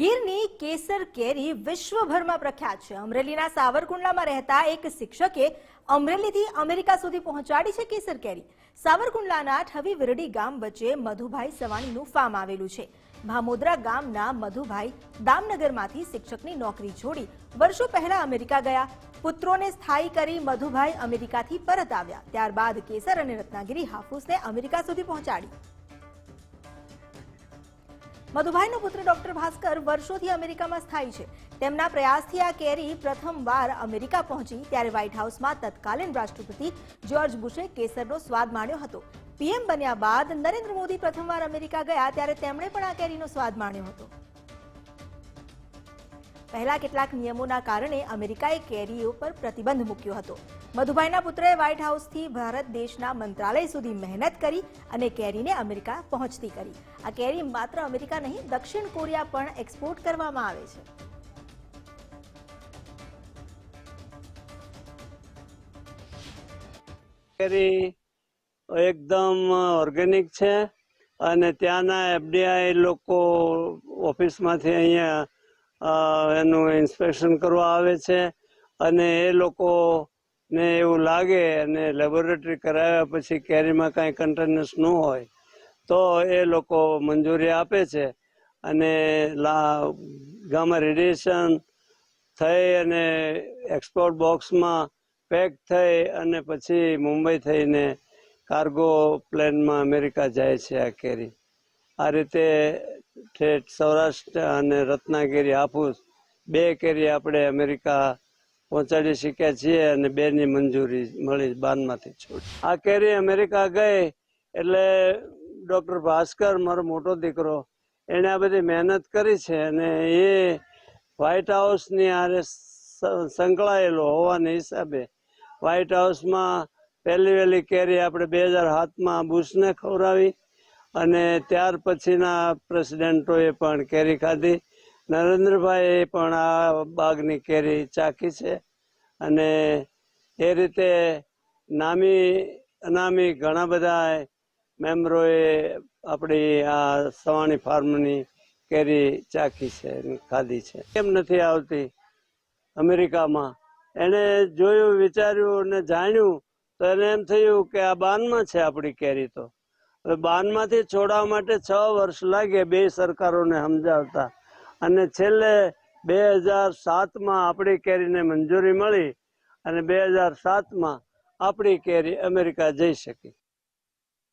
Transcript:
ગીરની કેસર કેરી વિશ્વભરમાં પ્રખ્યાત છે. અમરેલીના સાવરકુંડલામાં રહેતા એક શિક્ષકે અમરેલીથી અમેરિકા સુધી પહોંચાડી છે કેસર કેરી. સાવરકુંડલાના ઠવી વિરડી ગામ વચ્ચે મધુભાઈ સવાણીનું ફાર્મ આવેલું છે. ભામોદરા ગામના મધુભાઈ દામનગરમાંથી શિક્ષકની નોકરી છોડી વર્ષો પહેલા અમેરિકા ગયા. પુત્રોને સ્થાયી કરી મધુભાઈ અમેરિકાથી પરત આવ્યા. ત્યારબાદ કેસર અને રત્નાગીરી હાફૂસને અમેરિકા સુધી પહોંચાડી. મધુભાઈનો પુત્ર ડોક્ટર ભાસ્કર વર્ષોથી અમેરિકામાં સ્થાયી છે. તેમના પ્રયાસથી આ કેરી પ્રથમવાર અમેરિકા પહોંચી, ત્યારે વ્હાઇટ હાઉસમાં તત્કાલીન રાષ્ટ્રપતિ જ્યોર્જ બુશે કેસરનો સ્વાદ માણ્યો હતો. પીએમ બન્યા બાદ નરેન્દ્ર મોદી પ્રથમવાર અમેરિકા ગયા, ત્યારે તેમણે પણ આ કેરીનો સ્વાદ માણ્યો હતો. પહેલા કેટલાક નિયમોના કારણે અમેરિકાએ કેરીઓ પર પ્રતિબંધ મૂક્યો હતો. મધુભાઈના પુત્રએ વ્હાઇટ હાઉસથી ભારત દેશના મંત્રાલય સુધી મહેનત કરી અને કેરીને અમેરિકા પહોંચતી કરી. આ કેરી માત્ર અમેરિકા નહીં, દક્ષિણ કોરિયા પણ એક્સપોર્ટ કરવામાં આવે છે. કેરી એકદમ ઓર્ગેનિક છે અને ત્યાંના એફડીઆઈ લોકો ઓફિસમાંથી અહીંયા એનું ઇન્સ્પેક્શન કરવા આવે છે અને એ લોકોને એવું લાગે અને લેબોરેટરી કરાવ્યા પછી કેરીમાં કાંઈ કન્ટેનર્સ ન હોય, તો એ લોકો મંજૂરી આપે છે અને ગામમાં રેડિયેશન થઈ અને એક્સપોર્ટ બોક્સમાં પેક થઈ અને પછી મુંબઈ થઈને કાર્ગો પ્લેનમાં અમેરિકા જાય છે આ કેરી. આ રીતે ઠેઠ સૌરાષ્ટ્ર અને રત્નાગીરી હાફૂસ. બે કેરી આપણે અમેરિકા પહોંચાડી શક્યા છીએ અને બેની મંજૂરી મળી બાનમાંથી છોડ આ કેરી અમેરિકા ગઈ એટલે ડૉક્ટર ભાસ્કર મારો મોટો દીકરો, એણે આ બધી મહેનત કરી છે અને એ વ્હાઇટ હાઉસની આરે સંકળાયેલો હોવાના હિસાબે વ્હાઇટ હાઉસમાં પહેલી વહેલી કેરી આપણે બે હજાર સાતમાં બુશને ખવડાવી. અને ત્યાર પછીના પ્રેસિડેન્ટોએ પણ કેરી ખાધી. નરેન્દ્રભાઈએ પણ આ બાગની કેરી ચાખી છે. અને એ રીતે નામી, અનામી ઘણા બધા મેમ્બરોએ આપણી આ સવાણી ફાર્મની કેરી ચાખી છે ખાધી છે. કેમ નથી આવતી અમેરિકામાં? એને જોયું, વિચાર્યું અને જાણ્યું. તો એને એમ થયું કે આ બાનમાં છે આપણી કેરી તો. હવે બાનમાંથી છોડાવવા માટે છ વર્ષ લાગે બે સરકારોને સમજાવતા. અને છેલ્લે બે હજાર સાતમાં આપણી કેરીને મંજૂરી મળી અને બે હજાર સાતમાં આપણી કેરી અમેરિકા જઈ શકી.